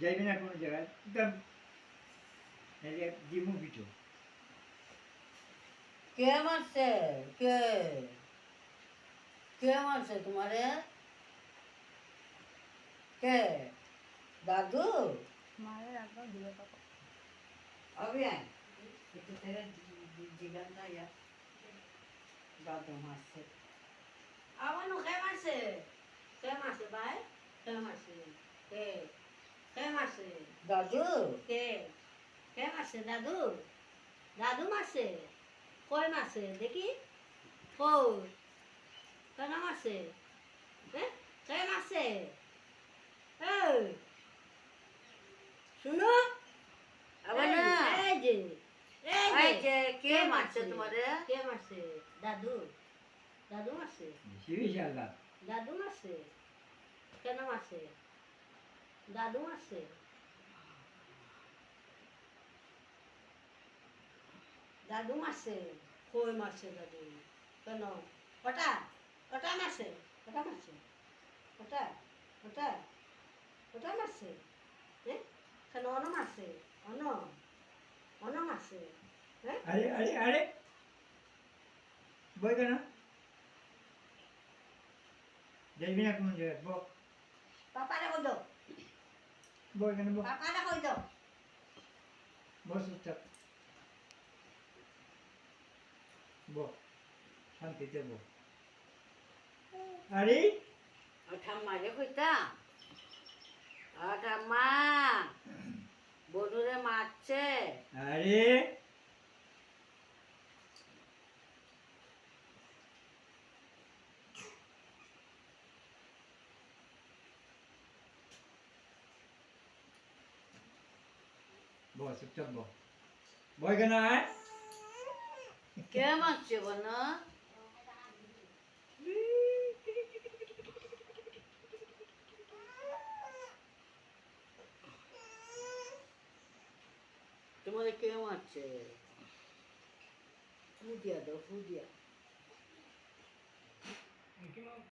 যাইবে না কোনো জায়গায়। ডিমু পিঠো। কে মারছে? কে? কে মারছে তোমারে? কে? দাদু? মায়ের একবার দিয়ে পাবো নো কে মারছে। কে মারছে? ভাই কে মারছে কে কে মারছে দাদু? কে? কে মারছে দাদু? দাদু মারছে কই মারছে দেখি। কই কেন মারছে হ্যাঁ কে মারছে এই। শুনো। আবার না এই যে। এই যে। কে মারছে তোমারে? কে মারছে দাদু। দাদু মারছে দাদু মারছে কেন মারছে দাদু মারছে দাদু মারছে কই মারছে দাদু কেন? কটা? কটা মারছে? কটা মারছে? কটা? কটা? কটা মারছে? হ্যাঁ? কেন অন মারছে? অন অন মারছে? হ্যাঁ? আরে আরে আরে! বই কেন? যাইবে না কোনো জায়গায়? ব পাপারে কই দাও বই কেন পাপারে কই দাও বস চুপচাপ ব শান্তিতে ব আরে? ঠাম্মারে কইতা? আ ঠাম্মা বনুরে মারছে। আরে? ব চুপচাপ ব বই কেন আয়। কে মারছে বন তোমাদের কে মারছে ফুদিয়া দাও ফু দিয়া।